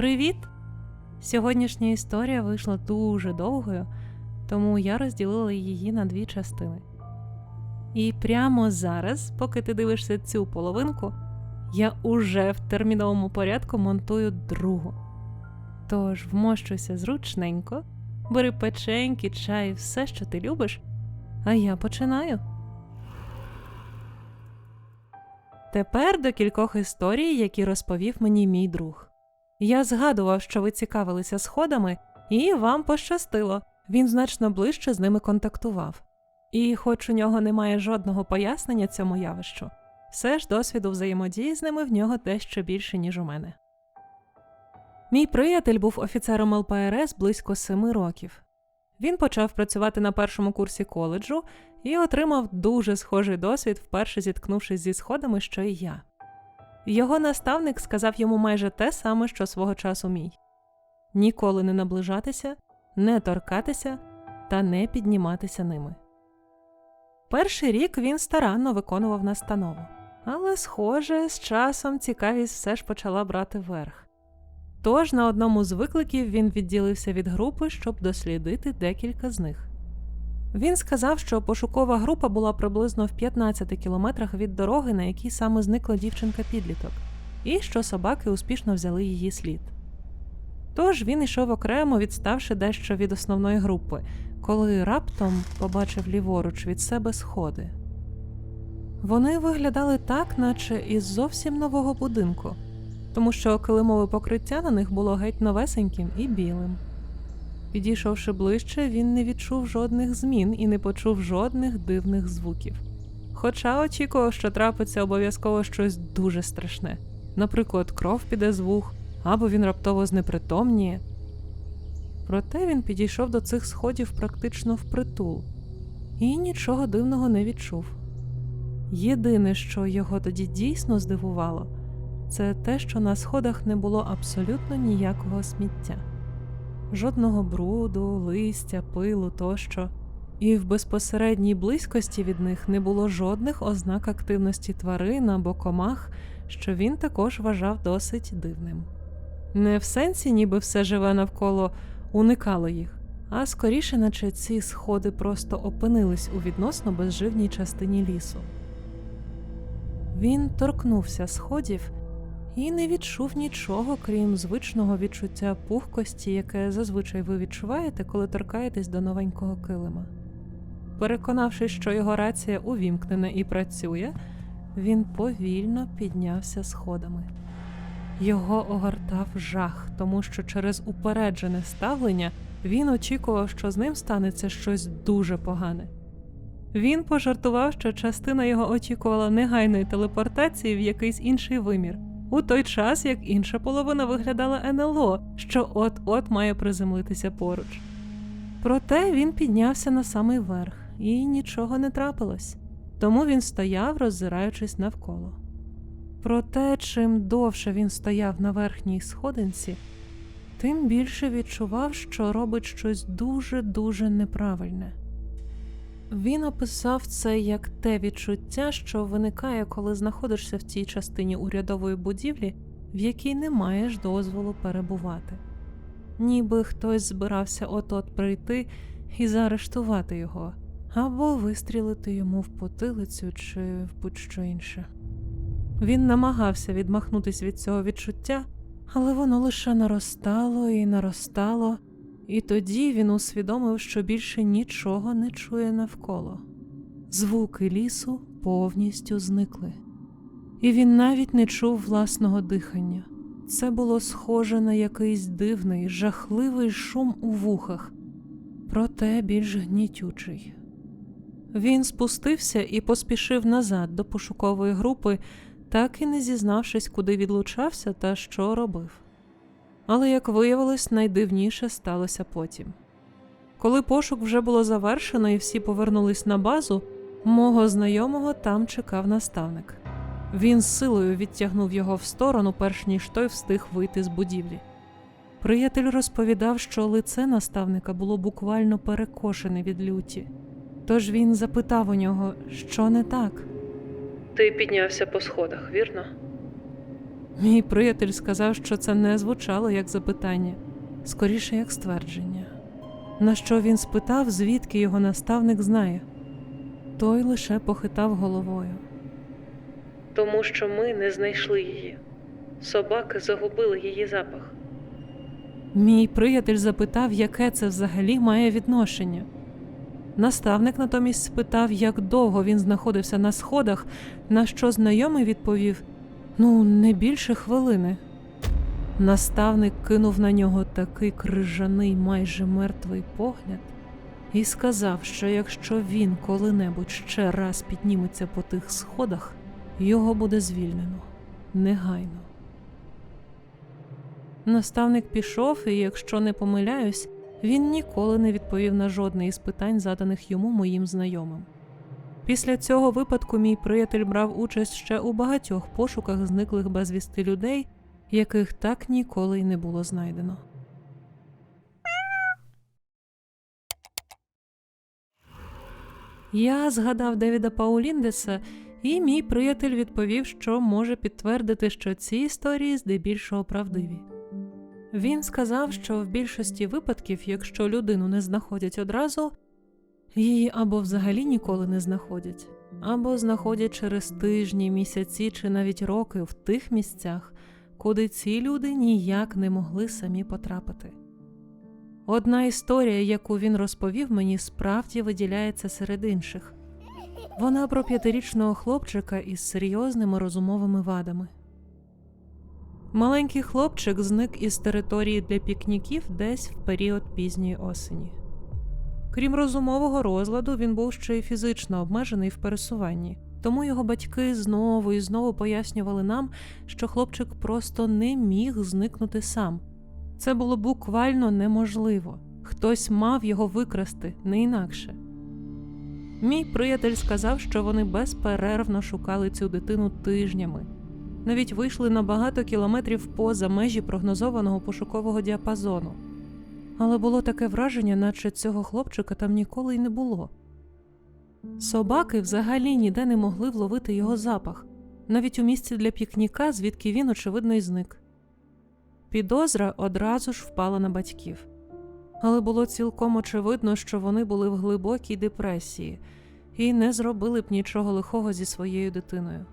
Привіт! Сьогоднішня історія вийшла дуже довгою, тому я розділила її на дві частини. І прямо зараз, поки ти дивишся цю половинку, я уже в терміновому порядку монтую другу. Тож вмощуйся зручненько, бери печеньки, чай, все, що ти любиш, а я починаю. Тепер до кількох історій, які розповів мені мій друг. Я згадував, що ви цікавилися сходами, і вам пощастило. Він значно ближче з ними контактував. І, хоч у нього немає жодного пояснення цьому явищу, все ж досвіду взаємодії з ними в нього дещо більше, ніж у мене. Мій приятель був офіцером ЛПРС близько семи років. Він почав працювати на першому курсі коледжу і отримав дуже схожий досвід, вперше зіткнувшись зі сходами, що і я. Його наставник сказав йому майже те саме, що свого часу мій: ніколи не наближатися, не торкатися та не підніматися ними. Перший рік він старанно виконував настанову, але, схоже, з часом цікавість все ж почала брати верх. Тож на одному з викликів він відділився від групи, щоб дослідити декілька з них. Він сказав, що пошукова група була приблизно в 15 кілометрах від дороги, на якій саме зникла дівчинка-підліток, і що собаки успішно взяли її слід. Тож він йшов окремо, відставши дещо від основної групи, коли раптом побачив ліворуч від себе сходи. Вони виглядали так, наче із зовсім нового будинку, тому що килимове покриття на них було геть новесеньким і білим. Підійшовши ближче, він не відчув жодних змін і не почув жодних дивних звуків. Хоча очікував, що трапиться обов'язково щось дуже страшне наприклад, кров піде з вух, або він раптово знепритомніє. Проте він підійшов до цих сходів практично впритул і нічого дивного не відчув. Єдине, що його тоді дійсно здивувало, це те, що на сходах не було абсолютно ніякого сміття жодного бруду, листя, пилу тощо, і в безпосередній близькості від них не було жодних ознак активності тварин або комах, що він також вважав досить дивним. Не в сенсі, ніби все живе навколо уникало їх, а скоріше, наче ці сходи просто опинились у відносно безживній частині лісу. Він торкнувся сходів і не відчув нічого, крім звичного відчуття пухкості, яке зазвичай ви відчуваєте, коли торкаєтесь до новенького килима. Переконавшись, що його рація увімкнена і працює, він повільно піднявся сходами. Його огортав жах, тому що через упереджене ставлення він очікував, що з ним станеться щось дуже погане. Він пожартував, що частина його очікувала негайної телепортації в якийсь інший вимір, у той час як інша половина виглядала НЛО, що от-от має приземлитися поруч. Проте він піднявся на самий верх, і нічого не трапилось, тому він стояв, роззираючись навколо. Проте, чим довше він стояв на верхній сходинці, тим більше відчував, що робить щось дуже-дуже неправильне. Він описав це як те відчуття, що виникає, коли знаходишся в цій частині урядової будівлі, в якій не маєш дозволу перебувати, ніби хтось збирався от-от прийти і заарештувати його, або вистрілити йому в потилицю чи в будь-що інше. Він намагався відмахнутися від цього відчуття, але воно лише наростало і наростало. І тоді він усвідомив, що більше нічого не чує навколо. Звуки лісу повністю зникли, і він навіть не чув власного дихання. Це було схоже на якийсь дивний, жахливий шум у вухах, проте більш гнітючий. Він спустився і поспішив назад до пошукової групи, так і не зізнавшись, куди відлучався та що робив. Але, як виявилось, найдивніше сталося потім. Коли пошук вже було завершено і всі повернулись на базу, мого знайомого там чекав наставник. Він з силою відтягнув його в сторону, перш ніж той встиг вийти з будівлі. Приятель розповідав, що лице наставника було буквально перекошене від люті. Тож він запитав у нього, що не так. Ти піднявся по сходах, вірно? Мій приятель сказав, що це не звучало як запитання, скоріше як ствердження. На що він спитав, звідки його наставник знає. Той лише похитав головою. Тому що ми не знайшли її. Собаки загубили її запах. Мій приятель запитав, яке це взагалі має відношення. Наставник натомість спитав, як довго він знаходився на сходах, на що знайомий відповів: ну, не більше хвилини. Наставник кинув на нього такий крижаний, майже мертвий погляд і сказав, що якщо він коли-небудь ще раз підніметься по тих сходах, його буде звільнено негайно. Наставник пішов, і якщо не помиляюсь, він ніколи не відповів на жодне із питань, заданих йому моїм знайомим. Після цього випадку мій приятель брав участь ще у багатьох пошуках зниклих безвісти людей, яких так ніколи й не було знайдено. Я згадав Девіда Пауліндеса, і мій приятель відповів, що може підтвердити, що ці історії здебільшого правдиві. Він сказав, що в більшості випадків, якщо людину не знаходять одразу, її або взагалі ніколи не знаходять, або знаходять через тижні, місяці чи навіть роки в тих місцях, куди ці люди ніяк не могли самі потрапити. Одна історія, яку він розповів мені, справді виділяється серед інших. Вона про п'ятирічного хлопчика із серйозними розумовими вадами. Маленький хлопчик зник із території для пікніків десь в період пізньої осені. Крім розумового розладу, він був ще й фізично обмежений в пересуванні, тому його батьки знову і знову пояснювали нам, що хлопчик просто не міг зникнути сам. Це було буквально неможливо. Хтось мав його викрасти, не інакше. Мій приятель сказав, що вони безперервно шукали цю дитину тижнями, навіть вийшли на багато кілометрів поза межі прогнозованого пошукового діапазону. Але було таке враження, наче цього хлопчика там ніколи й не було. Собаки взагалі ніде не могли вловити його запах, навіть у місці для пікніка, звідки він, очевидно, й зник. Підозра одразу ж впала на батьків. Але було цілком очевидно, що вони були в глибокій депресії і не зробили б нічого лихого зі своєю дитиною.